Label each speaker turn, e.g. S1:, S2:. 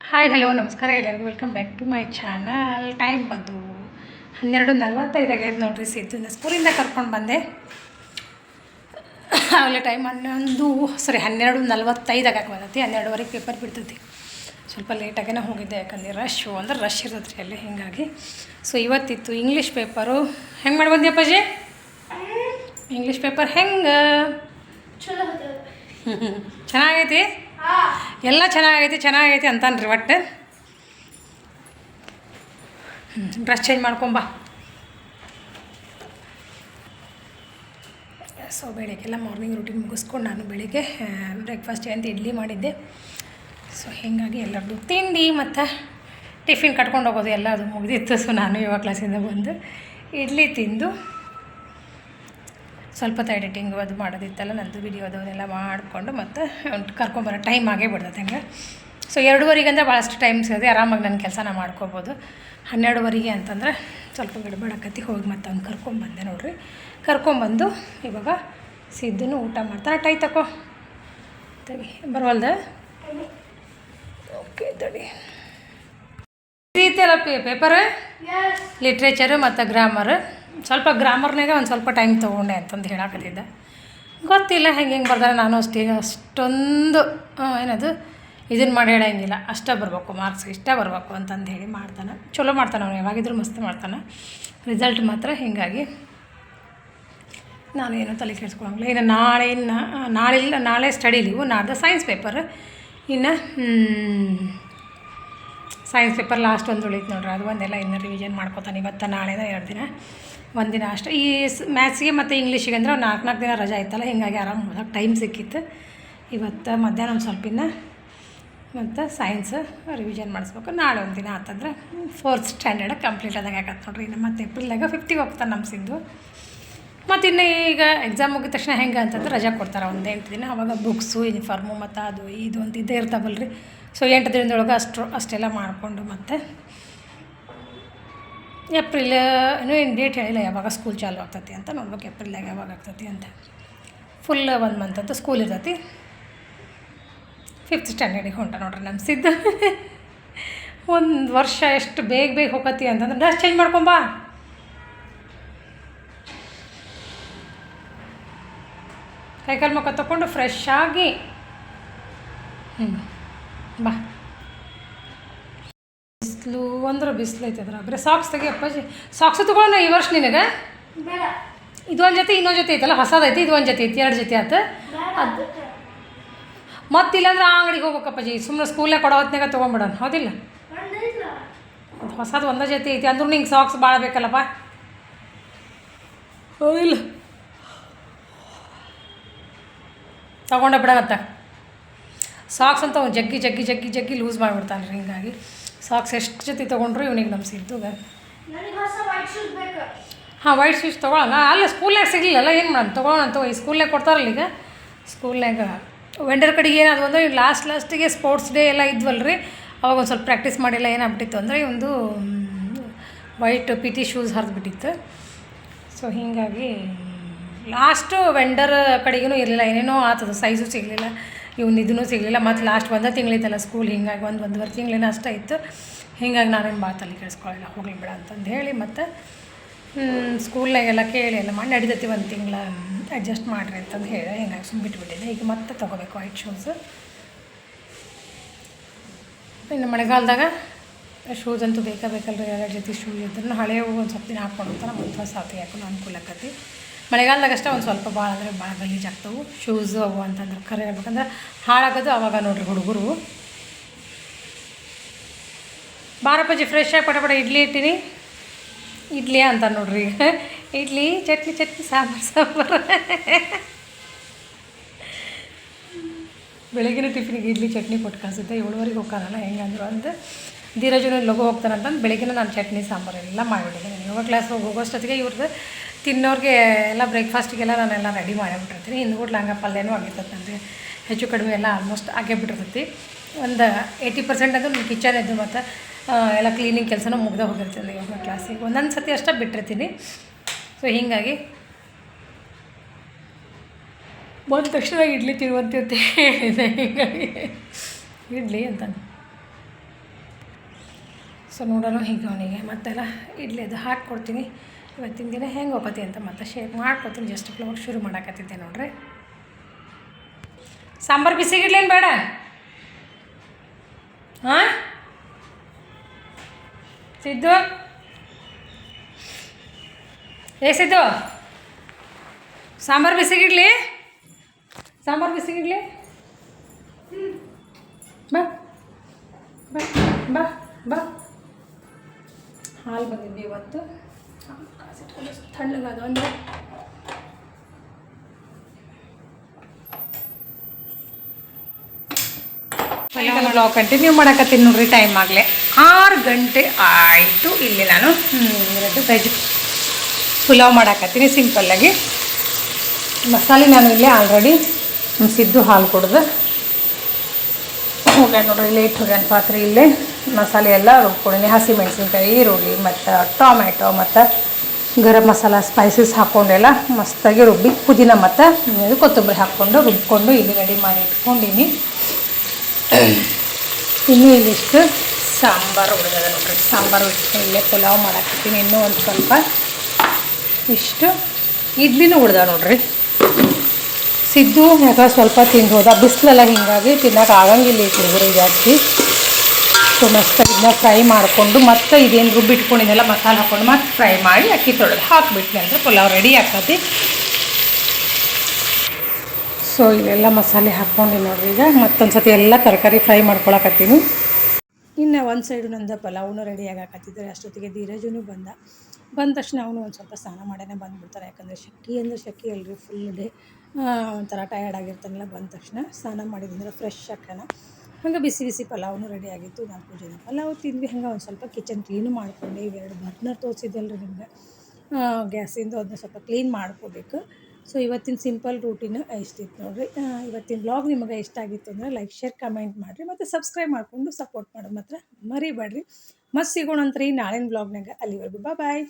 S1: Hi hello ನಮಸ್ಕಾರ ಎಲ್ಲರಿಗೂ. Welcome back to my channel time ಬಂದು ಹನ್ನೆರಡು ನಲ್ವತ್ತೈದಾಗೈದು ನೋಡ್ರಿ ಸಿದ್ದನ್ನ ಸ್ಕೂಲಿಂದ ಕರ್ಕೊಂಡು ಬಂದೆ. ಆಮೇಲೆ ಟೈಮ್ ಹನ್ನೊಂದು ಸಾರಿ ಹನ್ನೆರಡು ನಲ್ವತ್ತೈದಾಗ ಬಂದೈತಿ. ಹನ್ನೆರಡುವರೆಗೆ ಪೇಪರ್ ಬಿಡ್ತೈತಿ. ಸ್ವಲ್ಪ ಲೇಟಾಗೇ ಹೋಗಿದ್ದೆ, ಯಾಕಂದ್ರೆ ರಶ್ ಅಂದ್ರೆ ರಶ್ ಇರ್ತೈತೆ ರೀ ಅಲ್ಲಿ, ಹೀಗಾಗಿ. ಸೊ ಇವತ್ತಿತ್ತು ಇಂಗ್ಲೀಷ್ ಪೇಪರು ಹೆಂಗೆ ಮಾಡಿ ಬಂದ್ಯಾ ಅಪ್ಪಾಜಿ? ಇಂಗ್ಲೀಷ್ ಪೇಪರ್ ಹೆಂಗೆ? ಚೆನ್ನಾಗೈತಿ? ಎಲ್ಲ ಚೆನ್ನಾಗೈತಿ ಚೆನ್ನಾಗೈತಿ ಅಂತಾನ್ರಿ ಒಟ್ಟು. ಡ್ರೆಸ್ ಚೇಂಜ್ ಮಾಡ್ಕೊಂಬಾ ಸೊ ಬೆಳಗ್ಗೆಲ್ಲ ಮಾರ್ನಿಂಗ್ ರೂಟೀನ್ ಮುಗಿಸ್ಕೊಂಡು ನಾನು ಬೆಳಿಗ್ಗೆ ಬ್ರೇಕ್ಫಾಸ್ಟ್ ಅಂತ ಇಡ್ಲಿ ಮಾಡಿದ್ದೆ. ಸೊ ಹೀಗಾಗಿ ಎಲ್ಲರದ್ದು ತಿಂಡಿ ಮತ್ತು ಟಿಫಿನ್ ಕಟ್ಕೊಂಡು ಹೋಗೋದು ಎಲ್ಲ ಅದು ಮುಗಿದಿತ್ತು. ಸೊ ನಾನು ಯೋಗ ಕ್ಲಾಸಿಂದ ಬಂದು ಇಡ್ಲಿ ತಿಂದು ಸ್ವಲ್ಪ ಹೊತ್ತು ಎಡಿಟಿಂಗ್ ಅದು ಮಾಡೋದಿತ್ತಲ್ಲ ನಂದು ವಿಡಿಯೋ ಅದನ್ನೆಲ್ಲ ಮಾಡಿಕೊಂಡು ಮತ್ತು ಕರ್ಕೊಂಬರೋ ಟೈಮ್ ಆಗೇ ಬಿಡ್ತೈತೆ ಹಂಗೆ. ಸೊ ಎರಡೂವರೆಗೆ ಅಂದರೆ ಭಾಳಷ್ಟು ಟೈಮ್ ಸಿಗುತ್ತೆ ಆರಾಮಾಗಿ ನನ್ನ ಕೆಲಸನ ಮಾಡ್ಕೋಬೋದು. ಹನ್ನೆರಡುವರೆಗೆ ಅಂತಂದ್ರೆ ಸ್ವಲ್ಪ ಗಿಡಬಾಡಕತ್ತಿ ಹೋಗಿ ಮತ್ತೆ ಅವ್ನು ಕರ್ಕೊಂಬಂದೆ ನೋಡ್ರಿ. ಕರ್ಕೊಂಬಂದು ಇವಾಗ ಸಿದ್ದನು ಊಟ ಮಾಡ್ತಾನೆ. ಟೈ ತಕೋ. ತಗಿ ಬರವಲ್ದ? ಓಕೆ ತಡಿ. ರೀತಿಯಲ್ಲ ಪೇಪರ್ ಲಿಟ್ರೇಚರು ಮತ್ತು ಗ್ರಾಮರ್ ಸ್ವಲ್ಪ ಗ್ರಾಮರ್ನಾಗ ಒಂದು ಸ್ವಲ್ಪ ಟೈಮ್ ತೊಗೊಂಡೆ ಅಂತಂದು ಹೇಳಕತ್ತಿದ್ದೆ. ಗೊತ್ತಿಲ್ಲ ಹೆಂಗೆ ಹೆಂಗೆ ಬರ್ದಾರೆ ನಾನು ಅಷ್ಟೇ ಅಷ್ಟೊಂದು ಏನದು ಇದನ್ನು ಮಾಡಿ ಹೇಳಂಗಿಲ್ಲ. ಅಷ್ಟೇ ಬರಬೇಕು ಮಾರ್ಕ್ಸ್ ಇಷ್ಟೇ ಬರಬೇಕು ಅಂತಂದು ಹೇಳಿ ಮಾಡ್ತಾನೆ. ಚಲೋ ಮಾಡ್ತಾನೆ ಅವನು, ಯಾವಾಗಿದ್ರೂ ಮಸ್ತ್ ಮಾಡ್ತಾನೆ. ರಿಸಲ್ಟ್ ಮಾತ್ರ ಹೀಗಾಗಿ ನಾನು ಏನೂ ತಲೆ ಕೆಡಿಸ್ಕೊಳಂಗಿಲ್ಲ. ಇನ್ನು ನಾಳೆ ಇನ್ನು ನಾಳೆ ಇಲ್ಲ, ನಾಳೆ ಸ್ಟಡಿ ಲೀವು ನಾಡ್ದು ಸೈನ್ಸ್ ಪೇಪರ್ ಇನ್ನು ಸೈನ್ಸ್ ಪೇಪರ್ ಲಾಸ್ಟ್ ಒಂದು ಉಳಿತು ನೋಡ್ರಿ. ಅದು ಒಂದೆಲ್ಲ ಇನ್ನು ರಿವಿಷನ್ ಮಾಡ್ಕೊತಾನೆ ಇವತ್ತು, ನಾಳೆನ ಎರಡು ದಿನ. ಒಂದಿನ ಅಷ್ಟೇ. ಈ ಮ್ಯಾಥ್ಸ್ಗೆ ಮತ್ತು ಇಂಗ್ಲೀಷಿಗೆ ಅಂದ್ರೆ ನಾಲ್ಕು ನಾಲ್ಕು ದಿನ ರಜೆ ಆಯ್ತಲ್ಲ ಹೀಗಾಗಿ ಆರಾಮ್ ಓದಕ್ಕೆ ಟೈಮ್ ಸಿಕ್ಕಿತ್ತು. ಇವತ್ತು ಮಧ್ಯಾಹ್ನ ಒಂದು ಸ್ವಲ್ಪ ಇನ್ನ ಮತ್ತು ಸೈನ್ಸ್ ರಿವಿಷನ್ ಮಾಡಿಸ್ಬೇಕು. ನಾಳೆ ಒಂದು ದಿನ ಆತಂದ್ರೆ ಫೋರ್ತ್ ಸ್ಟ್ಯಾಂಡರ್ಡ್ ಕಂಪ್ಲೀಟ್ ಆದಾಗ ಆಗತ್ತೆ ನೋಡ್ರಿ. ಇನ್ನು ಮತ್ತೆ ಏಪ್ರಿಲ್ದಾಗ ಫಿಫ್ತಿಗೆ ಹೋಗ್ತಾರೆ ನಮ್ಮ ಸಿಂಧು. ಮತ್ತು ಇನ್ನು ಈಗ ಎಕ್ಸಾಮ್ ಮುಗಿದ ತಕ್ಷಣ ಹೆಂಗೆ ಅಂತಂದ್ರೆ ರಜೆ ಕೊಡ್ತಾರೆ ಒಂದು ಎಂಟು ದಿನ. ಅವಾಗ ಬುಕ್ಸು ಯೂನಿಫಾರ್ಮು ಮತ್ತು ಅದು, ಇದು ಅಂತ ಇದೇ ಇರ್ತಾವಲ್ರಿ. ಸೊ ಎಂಟು ದಿನದೊಳಗೆ ಅಷ್ಟು ಅಷ್ಟೆಲ್ಲ ಮಾಡಿಕೊಂಡು ಮತ್ತೆ ಏಪ್ರಿಲ್, ಇನ್ನೂ ಏನು ಡೇಟ್ ಹೇಳಿಲ್ಲ, ಯಾವಾಗ ಸ್ಕೂಲ್ ಚಾಲು ಆಗ್ತತಿ ಅಂತ. ನೋಡ್ಬೇಕು ಏಪ್ರಿಲ್ದಾಗ ಯಾವಾಗ ಆಗ್ತತಿ ಅಂತ. ಫುಲ್ ಒಂದು ಮಂತ್ ಅಂತ ಸ್ಕೂಲ್ ಇರ್ತೈತಿ. ಫಿಫ್ತ್ ಸ್ಟ್ಯಾಂಡರ್ಡಿಗೆ ಹೊಂಟ ನೋಡ್ರಿ ನಮ್ಮ ಸಿದ್ಧ ಒಂದು ವರ್ಷ ಎಷ್ಟು ಬೇಗ ಬೇಗ ಹೋಗತಿ ಅಂತಂದ್ರೆ ಡ್ರೆಸ್ ಚೇಂಜ್ ಮಾಡ್ಕೊಂಬಾ ಕೈಕಾಲು ಮುಖ ತಗೊಂಡು ಫ್ರೆಶ್ ಆಗಿ ಹ್ಞೂ ಬಾ. ಬಿಸಿಲು ಅಂದ್ರೆ ಬಿಸಿಲು ಐತೆ ಅದ್ರ ಬರೀ ಸಾಕ್ಸ್ ತೆಗಿ ಅಪ್ಪಾಜಿ. ಸಾಕ್ಸ್ ತೊಗೊಳ್ಳೋಣ ಈ ವರ್ಷ ನಿನಗೆ? ಇದೊಂದು ಜೊತೆ ಇನ್ನೊಂದು ಜೊತೆ ಐತಲ್ಲ? ಹೊಸದೈತಿ ಇದೊಂದು ಜೊತೆ ಐತಿ ಎರಡು ಜೊತೆ
S2: ಆಯ್ತು ಅದು
S1: ಮತ್ತಿಲ್ಲಾಂದ್ರೆ ಆ ಅಂಗಡಿಗೆ ಹೋಗ್ಬೇಕಪ್ಪಾಜಿ ಸುಮ್ಮನೆ ಸ್ಕೂಲ್ನಾಗ ಕೊಡೋ ಹೊತ್ನಾಗ ತೊಗೊಂಬಿಡೋಣ. ಹೌದಿಲ್ಲ? ಹೊಸದು ಒಂದೇ ಜೊತೆ ಐತಿ. ಅಂದ್ರೂ ನಿಂಗೆ ಸಾಕ್ಸ್ ಭಾಳ ಬೇಕಲ್ಲಪ್ಪ ಹೌದಿಲ್ಲ? ತಗೊಂಡ ಬಿಡೋಣತ್ತ ಸಾಕ್ಸ್ ಅಂತ ಅವ್ನು ಜಗ್ಗಿ ಜಗ್ಗಿ ಜಗ್ಗಿ ಜಗ್ಗಿ ಲೂಸ್ ಮಾಡಿಬಿಡ್ತಾನೆ ರೀ ಹಿಂಗಾಗಿ. ಸಾಕ್ಸ್ ಎಷ್ಟು ಜೊತೆ ತೊಗೊಂಡ್ರು ಇವನಿಗೆ ನಮ್ಮ
S2: ಬೇಕು.
S1: ಹಾಂ ವೈಟ್ ಶೂಸ್ ತೊಗೊಳೋಣ ಅಲ್ಲ ಸ್ಕೂಲ್ನಾಗ ಸಿಗಲಿಲ್ಲ ಏನು ಮಾಡೋಣ ತೊಗೊಳೋಣ ತೊಗೊ ಈ ಸ್ಕೂಲ್ನಾಗ ಕೊಡ್ತಾರಲ್ಲ ಈಗ. ಸ್ಕೂಲ್ನಾಗ ವೆಂಡರ್ ಕಡೆಗೆ ಏನಾದ್ರು ಅಂದರೆ ಲಾಸ್ಟ್ ಲಾಸ್ಟಿಗೆ ಸ್ಪೋರ್ಟ್ಸ್ ಡೇ ಎಲ್ಲ ಇದ್ವಲ್ಲ ರೀ ಅವಾಗ ಒಂದು ಸ್ವಲ್ಪ ಪ್ರಾಕ್ಟೀಸ್ ಮಾಡಿಲ್ಲ ಏನಾಗ್ಬಿಟ್ಟಿತ್ತು ಅಂದರೆ ಒಂದು ವೈಟ್ ಪಿ ಟಿ ಶೂಸ್ ಹರಿದ್ಬಿಟ್ಟಿತ್ತು. ಸೊ ಹೀಗಾಗಿ ಲಾಸ್ಟು ವೆಂಡರ್ ಕಡೆಗೂ ಇರಲಿಲ್ಲ ಏನೇನೋ ಆತದ ಸೈಜು ಸಿಗಲಿಲ್ಲ. ಇವ್ನು ಇದೂ ಸಿಗಲಿಲ್ಲ. ಮತ್ತು ಲಾಸ್ಟ್ ಒಂದೇ ತಿಂಗಳಿತ್ತಲ್ಲ ಸ್ಕೂಲ್ ಹಿಂಗಾಗಿ ಒಂದು ಒಂದುವರೆ ತಿಂಗಳೇನೋ ಅಷ್ಟೇ ಇತ್ತು. ಹಿಂಗಾಗಿ ನಾನೇನು ಭಾಳ ತಲೆ ಕೆಡಿಸ್ಕೊಳ್ಳಿಲ್ಲ ಹೋಗಲಿ ಬಿಡ ಅಂತಂದು ಹೇಳಿ ಮತ್ತು ಸ್ಕೂಲ್ನಾಗೆಲ್ಲ ಕೇಳಿ ಎಲ್ಲ ಮಾಡಿ ನಡಿತೈತಿ ಒಂದು ತಿಂಗಳ ಅಡ್ಜಸ್ಟ್ ಮಾಡಿರಿ ಅಂತಂದು ಹೇಳಿ. ಹಿಂಗಾಗಿ ಸುಮ್ಮನೆ ಬಿಟ್ಬಿಟ್ಟಿದ್ದೆ. ಈಗ ಮತ್ತೆ ತೊಗೋಬೇಕು ವೈಟ್ ಶೂಸ್ ಇನ್ನು ಮಳೆಗಾಲದಾಗ ಶೂಸ್ ಅಂತೂ ಬೇಕಾ ಬೇಕಲ್ರಿ? ಜೊತೆ ಶೂಸ್ ಇದ್ರೂ ಹಳೆಯವು ಒಂದು ಸ್ವಲ್ಪ ದಿನ ಹಾಕ್ಕೊಂಡು ಹೋಗ್ತಾರೆ. ಮತ್ತು ಹೊಸ ಹಾಕಿ ಹಾಕೊಂಡು ಅನುಕೂಲ ಆಕತಿ ಮಳೆಗಾಲದಾಗ ಅಷ್ಟೇ ಒಂದು ಸ್ವಲ್ಪ ಭಾಳ ಅಂದರೆ ಭಾಳ ಗಲೀಜಾಗ್ತವೆ ಶೂಸು ಅವು ಅಂತಂದ್ರೆ ಖರೆ ಹೇಳ್ಬೇಕಂದ್ರೆ ಹಾಳಾಗೋದು ಅವಾಗ ನೋಡ್ರಿ ಹುಡುಗರು. ಬಾರಪ್ಪಾಜಿ ಫ್ರೆಶ್ ಆಗಿ ಪಟ ಪಟ ಇಡ್ಲಿ ಇಟ್ಟಿನಿ. ಇಡ್ಲಿ ಅಂತ ನೋಡ್ರಿ. ಇಡ್ಲಿ, ಚಟ್ನಿ ಚಟ್ನಿ, ಸಾಂಬಾರು ಸಾಂಬಾರು. ಬೆಳಗಿನ ಟಿಫಿನಿಗೆ ಇಡ್ಲಿ, ಚಟ್ನಿ ಕೊಟ್ಟು ಕಳಿಸಿದ್ದೆ ಏಳುವರೆಗೆ ಹೋಗ್ಕಾರಲ್ಲ ಹೆಂಗಂದ್ರು ಅಂತ ಧೀರಜನ ಲಘು ಹೋಗ್ತಾನಂತಂದು ಬೆಳಗಿನ ನಾನು ಚಟ್ನಿ, ಸಾಂಬಾರು ಎಲ್ಲ ಮಾಡಿಬಿಟ್ಟಿದ್ದೀನಿ ಯೋಗ ಕ್ಲಾಸ್ ಹೋಗೋಷ್ಟೊತ್ತಿಗೆ ಇವ್ರದ್ದು ತಿನ್ನೋರಿಗೆ ಎಲ್ಲ ಬ್ರೇಕ್ಫಾಸ್ಟಿಗೆಲ್ಲ ನಾನೆಲ್ಲ ರೆಡಿ ಮಾಡಿಬಿಟ್ಟಿರ್ತೀನಿ. ಹಿಂದ್ಗಡೆ ಲಂಗ ಪಲ್ಯನೂ ಆಗಿರ್ತದೆ ಹೆಚ್ಚು ಕಡಿಮೆ ಎಲ್ಲ ಆಲ್ಮೋಸ್ಟ್ ಆಗೇ ಬಿಟ್ಟಿರ್ತೈತಿ ಒಂದು ಏಯ್ಟಿ ಪರ್ಸೆಂಟ್ ಅದು ನನ್ನ ಕಿಚನ್ ಇದ್ದು ಮತ್ತು ಎಲ್ಲ ಕ್ಲೀನಿಂಗ್ ಕೆಲಸನೂ ಮುಗ್ದೇ ಹೋಗಿರ್ತೀನಿ ಯೋಗ ಕ್ಲಾಸಿಗೆ ಒಂದೊಂದು ಸತಿ ಅಷ್ಟೇ ಬಿಟ್ಟಿರ್ತೀನಿ. ಸೊ ಹೀಗಾಗಿ ಬಂದ ತಕ್ಷಣ ಇಡ್ಲಿ ತಿರುವಂತೆ ಅಂತ ಹೇಳಿದೆ. ಹೀಗಾಗಿ ಇಡ್ಲಿ ಅಂತಾನೆ ಸೊ ನೋಡೋಣ ಹೀಗೆ ಅವನಿಗೆ. ಮತ್ತೆಲ್ಲ ಇಡ್ಲಿ ಅದು ಹಾಕ್ಕೊಡ್ತೀನಿ. ಇವತ್ತಿನ ದಿನ ಹೆಂಗೆ ಹೋಗತಿ ಅಂತ ಮತ್ತೆ ಶೇರ್ ಮಾಡ್ಕೊತೀನಿ. ಜಸ್ಟ್ ಫ್ಲೋರ್ ಶುರು ಮಾಡಾಕತ್ತಿದ್ದೆ ನೋಡ್ರಿ. ಸಾಂಬಾರು ಬಿಸಿಗಿಡ್ಲೇನು ಬೇಡ? ಹಾಂ ಸಿದ್ದು? ಏ ಸಿದ್ದು? ಸಾಂಬಾರು ಬಿಸಿಗಿಡ್ಲಿ? ಸಾಂಬಾರು ಬಿಸಿಗಿಡ್ಲಿ? ಬಾ. ಬಾ. ಬಾ. ಬಾ. ಹಾಲು ಬಂದಿದ್ವಿ ಇವತ್ತು. ಕಾಸಿಟ್ಕೊಂಡು ತಣ್ಣಗಾದ ಅಂದರೆ ಬ್ಲಾಗ್ ಕಂಟಿನ್ಯೂ ಮಾಡಕತ್ತೀನಿ ನೋಡ್ರಿ ಟೈಮ್ ಆಗಲೇ. ಆರು ಗಂಟೆ ಆಯಿತು ಇಲ್ಲಿ ನಾನು ವೆಜ್ ಪುಲಾವ್ ಮಾಡಾಕತ್ತೀನಿ ಸಿಂಪಲ್ಲಾಗಿ ಮಸಾಲೆ ನಾನು ಇಲ್ಲೇ ಆಲ್ರೆಡಿ ಸಿದ್ದು ಹಾಲು ಕುಡ್ದು. ಹೋಗ್ಯಾನ ನೋಡ್ರಿ ಇಲ್ಲಿ ಇಟ್ಟು ಹೋಗ್ಯಾನ ಪಾತ್ರೆ ಇಲ್ಲೇ. ಮಸಾಲೆ ಎಲ್ಲ ರುಬ್ಕೊಂಡಿನಿ ಹಸಿ ಮೆಣಸಿನ್ಕಾಯಿ, ಈರುಳ್ಳಿ ಮತ್ತು ಟೊಮೆಟೊ ಮತ್ತು ಗರಂ ಮಸಾಲ ಸ್ಪೈಸಸ್ ಹಾಕ್ಕೊಂಡೆಲ್ಲ ಮಸ್ತಾಗಿ ರುಬ್ಬಿ, ಪುದೀನ ಮತ್ತು ಕೊತ್ತಂಬರಿ ಹಾಕ್ಕೊಂಡು ರುಬ್ಕೊಂಡು ಇಲ್ಲಿ ರೆಡಿ ಮಾಡಿ ಇಟ್ಕೊಂಡಿನಿ. ಇನ್ನು ಇಲ್ಲಿಷ್ಟು ಸಾಂಬಾರು ಉಳಿದದ ನೋಡ್ರಿ. ಸಾಂಬಾರು ಇಲ್ಲೇ ಪುಲಾವ್ ಮಾಡಾಕತ್ತೀನಿ. ಇನ್ನೂ ಒಂದು ಸ್ವಲ್ಪ ಇಷ್ಟು ಇಡ್ಲಿನೂ ಉಳ್ದ ನೋಡ್ರಿ. ಸಿದ್ದು ಯಾಕೆ ಸ್ವಲ್ಪ ತಿಂದು ಹೋದ. ಬಿಸಿಲೆಲ್ಲ ಹಿಂಗಾಗಿ ತಿನ್ನಕ್ಕೆ ಆಗಂಗಿಲ್ಲ ಹುಡುಗರು ಜಾಸ್ತಿ. ಸೊ ಮಸ್ತ್ ಇದನ್ನ ಫ್ರೈ ಮಾಡಿಕೊಂಡು ಮತ್ತೆ ಇದೇನು ರುಬ್ಬಿಟ್ಕೊಂಡಿದ್ದೆಲ್ಲ ಮಸಾಲೆ ಹಾಕ್ಕೊಂಡು ಮತ್ತೆ ಫ್ರೈ ಮಾಡಿ ಅಕ್ಕಿ ತೊಳೆದು ಹಾಕಿಬಿಟ್ನೆ. ಅಂದರೆ ಪುಲಾವ್ ರೆಡಿ ಆಗ್ತದೆ ಸೊ ಇವೆಲ್ಲ ಮಸಾಲೆ ಹಾಕ್ಕೊಂಡು ನೋಡ್ರಿ ಈಗ. ಮತ್ತೊಂದು ಸತಿ ಎಲ್ಲ ತರಕಾರಿ ಫ್ರೈ ಮಾಡ್ಕೊಳಕತ್ತೀನಿ. ಇನ್ನು ಒಂದು ಸೈಡು ನಂದ ಪಲಾವ್ನು ರೆಡಿ ಆಗಾಕತ್ತಿದ್ದಾರೆ ಅಷ್ಟೊತ್ತಿಗೆ ಧೀರಜನು ಬಂದ. ಬಂದ ತಕ್ಷಣ ಅವನು ಒಂದು ಸ್ವಲ್ಪ ಸ್ನಾನ ಮಾಡೇ ಬಂದುಬಿಡ್ತಾರೆ ಯಾಕಂದರೆ ಶಕ್ಕಿ ಅಂದರೆ ಶಕ್ಕಿ ಅಲ್ರಿ ಫುಲ್ ಡೇ ಒಂಥರ ಟಯರ್ಡ್ ಆಗಿರ್ತಾನಲ್ಲ ಬಂದ ತಕ್ಷಣ. ಸ್ನಾನ ಮಾಡಿದ್ರೆ ಫ್ರೆಶ್ ಹಾಕೋಣ ಹಂಗೆ ಬಿಸಿ ಬಿಸಿ ಪಲಾವ್ನು ರೆಡಿ ಆಗಿತ್ತು, ನಾಲ್ಕು ಜನ ಪಲಾವ್ ತಿಂದ್ವಿ, ಹಂಗೆ ಒಂದು ಸ್ವಲ್ಪ ಕಿಚನ್ ಕ್ಲೀನು ಮಾಡ್ಕೊಂಡೆ, ಇವೆರಡು ಬರ್ನರ್ ತೋರಿಸಿದ್ದಲ್ರಿ ನಿಮ್ಗೆ. ಗ್ಯಾಸಿಂದ ಅದನ್ನ ಸ್ವಲ್ಪ ಕ್ಲೀನ್ ಮಾಡ್ಕೋಬೇಕು. ಸೊ ಇವತ್ತಿನ ಸಿಂಪಲ್ ರೂಟೀನ್ ಇಷ್ಟಿತ್ತು ನೋಡಿರಿ. ಇವತ್ತಿನ ಬ್ಲಾಗ್ ನಿಮಗೆ ಇಷ್ಟ ಆಗಿತ್ತು ಅಂದರೆ ಲೈಕ್ ಶೇರ್ ಕಮೆಂಟ್ ಮಾಡಿರಿ. ಮತ್ತು ಸಬ್ಸ್ಕ್ರೈಬ್ ಮಾಡಿಕೊಂಡು ಸಪೋರ್ಟ್ ಮಾಡೋದು ಮಾತ್ರ ಮರಿಬೇಡ್ರಿ. ಮತ್ತೆ ಸಿಗೋಣಂತ್ರಿ ನಾಳಿನ ಬ್ಲಾಗ್ನಾಗ ಅಲ್ಲಿವರೆಗೂ ಬಾಯ್